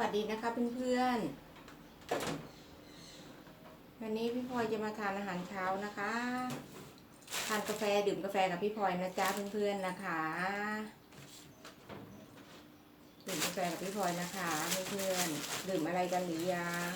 วัสดีนะคะเพื่อนๆ วันนี้พี่พลอยจะมาทานอาหารเช้านะคะ ทานกาแฟดื่มกาแฟกับพี่พลอยนะจ๊ะเพื่อนๆนะคะ ดื่มกาแฟกับพี่พลอยนะคะเพื่อนๆ ดื่มอะไรกันหรือยัง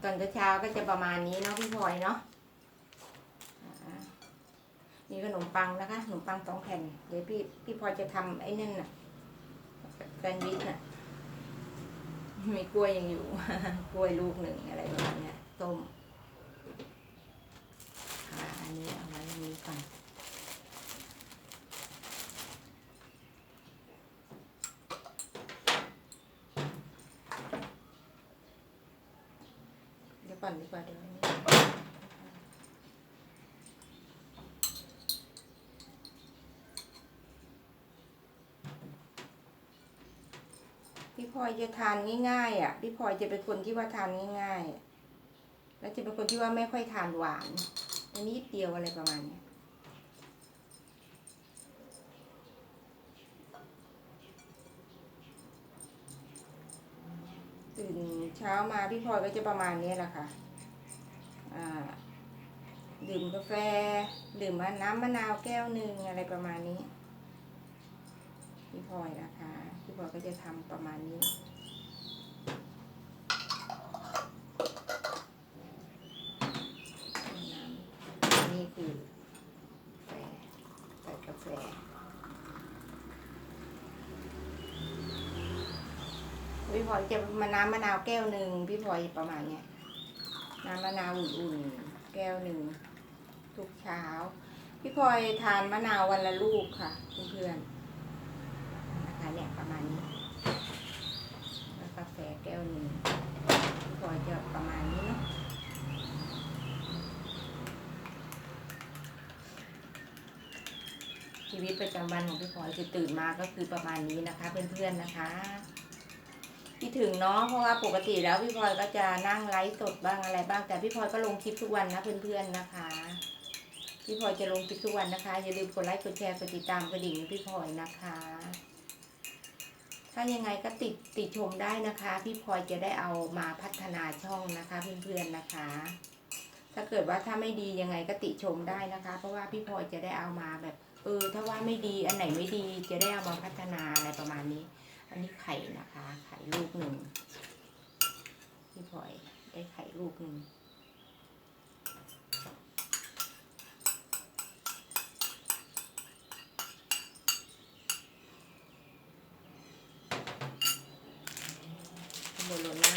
ต อนเช้าก็จะประมาณนี้เนาะพี่พลอยเนาะมีขนมปังนะคะขนมปังสองแผ่นเดี๋ยวพี่พี่พลอยจะทำไอ้นั่นน่ะแซนด์วิชน่ะมีกล้วยยังอยู่ กล้วยลูกหนึ่งอะไรประมาณเนี้ยต้มอันนี้เอาไว้ตรงนี้ก่อนเดี๋ยวก่ อนดีกว่าเดี๋ยวพี่พลอยจะทานง่ายๆอะ พี่พลอยจะเป็นคนที่ว่าทานง่ายๆ แล้วจะเป็นคนที่ว่าไม่ค่อยทานหวานอันนี้เดียวอะไรประมาณเนี้ย ตื่นเช้ามาพี่พลอยก็จะประมาณนี้แหละค่ะดื่มกาแฟ ดื่มน้ำมะนาวแก้วหนึ่งอะไรประมาณนี้ พี่พลอยนะคะพี่พลอยก็จะทำประมาณนี้นี่คือกาแฟใส่กาแฟ พี่พ ลอยจะมาน้ำมะนาวแก้วหนึ่งพี่พลอยประมาณเนี้ยน้ำมะนาวอุ่นๆแก้วหนึ่งทุกเช้า พี่พลอยทานมะนาววันละลูกค่ะ เพื่อนๆนะคะเนี่ยประมาณนี้แล้วกาแฟแก้วหนึ่งพี่พลอยจะประมาณนี้เนาะชีวิตประจำวันของพี่พลอยคือตื่นมาก็คือประมาณนี้นะคะ เพื่อนๆนะคะ คิดถึงเนาะเพราะว่าปกติแล้วพี่พลอยก็จะนั่งไลฟ์สดบ้างอะไรบ้างแต่พี่พลอยก็ลงคลิปทุกวันนะเพื่อนๆนะคะ พี่พลอยจะลงคลิปทุกวันนะคะอย่าลืมกดไลค์กดแชร์กดติดตามกระดิ่งพี่พลอยนะคะ ถ้ายังไงก็ติดติดชมได้นะคะ พี่พลอยจะได้เอามาพัฒนาช่องนะคะเพื่อนๆนะคะ ถ้าเกิดว่าถ้าไม่ดียังไงก็ติชมได้นะคะ เพราะว่าพี่พลอยจะได้เอามาแบบเออถ้าว่าไม่ดีอันไหนไม่ดีจะได้เอามาพัฒนาอะไรประมาณนี้ อันนี้ไข่นะคะ ไข่ลูกหนึ่งพี่พลอยได้ไข่ลูกหนึ่งโบโลน่า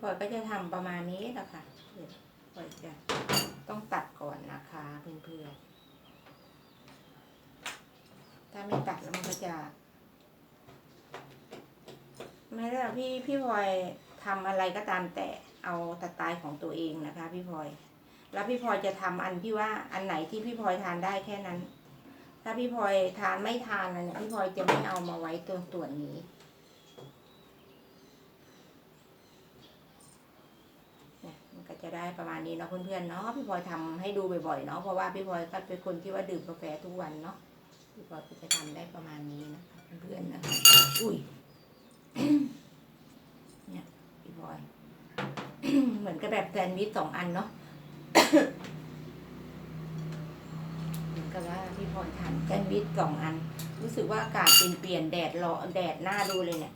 พี่พลอยก็จะทำประมาณนี้แหละค่ะพลอยจะต้องตัดก่อนนะคะเพื่อนๆถ้าไม่ตัดแล้วมันก็จะ ไม่ได้พี่พี่พลอยทำอะไรก็ตามแต่เอาสไตล์ของตัวเองนะคะ พี่พลอย แล้วพี่พลอยจะทำอันที่ว่าอันไหนที่พี่พลอยทานได้แค่นั้น ถ้าพี่พลอยทานไม่ทานอะไรเนี่ยพี่พลอยจะไม่เอามาไว้ตัวส่วนนี้เนี่ยมันก็ จะได้ประมาณนี้เนาะเพื่อนๆเนาะพี่พลอยทำให้ดูบ่อยๆเนาะเพราะว่าพี่พลอยก็เป็นคนที่ว่าดื่มกาแฟทุกวันเนาะพี่พลอยก็จะทำได้ประมาณนี้นะคะเพื่อนๆนะคะอุ้ยเนี่ยพี่บอยเหมือนกับแบบแซนด์วิชสองอันเนาะเหมือนกับว่าพี่พลอยทานแซนด์วิชสองอัน รู้สึกว่าอากาศเปลี่ยนเปลงแดดร้อนแดดหน้าดูเลยเนี่ย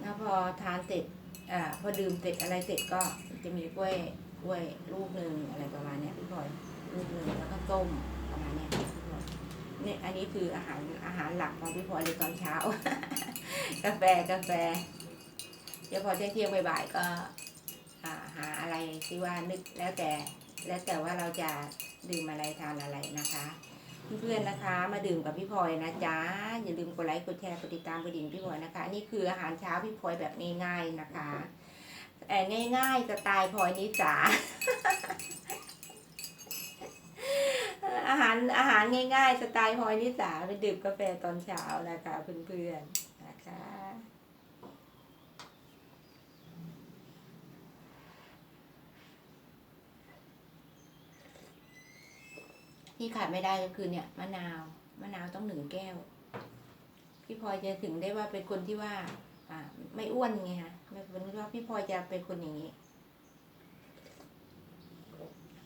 แล้วพ อทานเสร็จอ่าพอดื่มเสร็จอะไรเสร็จก็จะมีกล้วยกล้วยลูกหนึ่งอะไรประมาณเนี้ยพี่พลอยลูกหนึ่งแล้วก็ต้มประมาณเนี้ยพี่พลอยเนี่ยอันนี้คืออาหารอาหารหลักของพี่พลอยเลยตอนเช้า กาแฟกาแฟ เดี๋ยวพอเที่ยงบ่ายๆก็อ่าหาอะไรที่ว่านึกแล้วแต่ แล้วแต่ว่าเราจะดื่มอะไรทานอะไรนะคะ เพื่อนๆนะคะ มาดื่มกับพี่พลอยนะจ๊ะอย่าลืมกดไลค์กดแชร์กดติดตามกดดิ่งพี่พลอยนะคะ นี่คืออาหารเช้าพี่พลอยแบบง่ายๆนะคะแต่ง่ายๆสไตล์พลอยนิสาอาหารอาหารง่ายๆสไตล์พลอยนิสาไปดื่มกาแฟตอนเช้านะคะเพื่อนๆนะคะ ที่ขาดไม่ได้ก็คือเนี่ยมะนาวมะนาวต้องหนึ่งแก้ว พี่พลอยจะถึงได้ว่าเป็นคนที่ว่า อ่า ไม่อ้วนไงฮะไม่เป็นว่าพี่พลอยจะเป็นคนอย่างนี้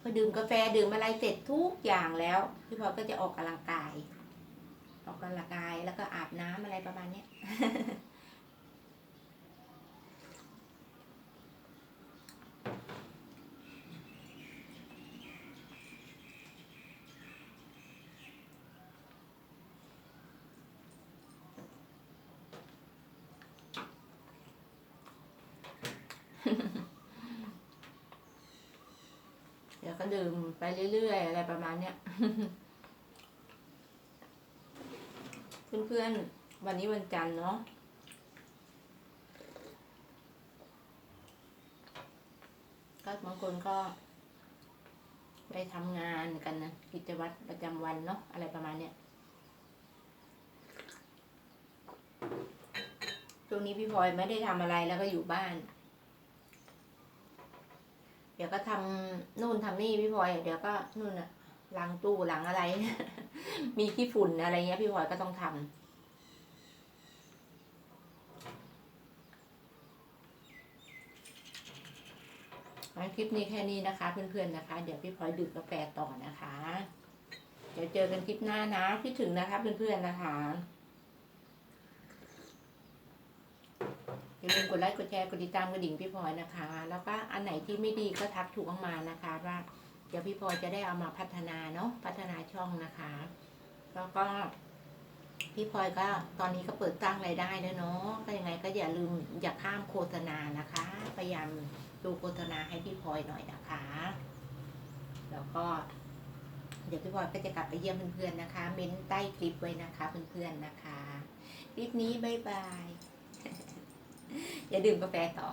พอดื่มกาแฟดื่มอะไรเสร็จทุกอย่างแล้ว พี่พลอยก็จะออกกำลังกาย ออกกำลังกายแล้วก็อาบน้ำอะไรประมาณเนี้ย เ็ดื่มไปเรื่อยๆอะไรประมาณเนี้ยเพื่อนๆวันนี้วันจันทร์เนาะก็บางคนก็ไปทำงานกันนะกิจวัตรประจำวันเนาะอะไรประมาณเนี้ยช่วงนี้พี่พลอยไม่ได้ทำอะไรแล้วก็อยู่บ้าน เดี๋ยวก็ทำนู่นทำนี่พี่พลอยเดี๋ยวก็นู่นอะล้างตู้ล้างอะไร มีขี้ฝุ่นอะไรเงี้ยพี่พลอยก็ต้องทำงั้นคลิปนี้แค่นี้นะคะ เพื่อนๆนะคะ เดี๋ยวพี่พลอยดื่มกาแฟต่อนะคะ เดี๋ยวเจอกันคลิปหน้านะคิดถึงนะคะ เพื่อนๆนะคะ อย่าลืมกดไลค์กดแชร์กดติดตามกระดิ่งพี่พลอยนะคะ แล้วก็อันไหนที่ไม่ดีก็ทักถูกออกมานะคะว่าเดี๋ยวพี่พลอยจะได้เอามาพัฒนาเนาะพัฒนาช่องนะคะ แล้วก็ พี่พลอยก็ตอนนี้ก็เปิดตั้งรายได้แล้วเนาะก็ยังไงก็อย่าลืมอย่าข้ามโฆษณานะคะ พยายามดูโฆษณาให้พี่พลอยหน่อยนะคะ แล้วก็เดี๋ยวพี่พลอยก็จะกลับไปเยี่ยมเพื่อนๆนะคะ เม้นใต้คลิปไว้นะคะเพื่อนๆนะคะ คลิปนี้บ๊ายบาย อย่าดื่มกาแฟต่อ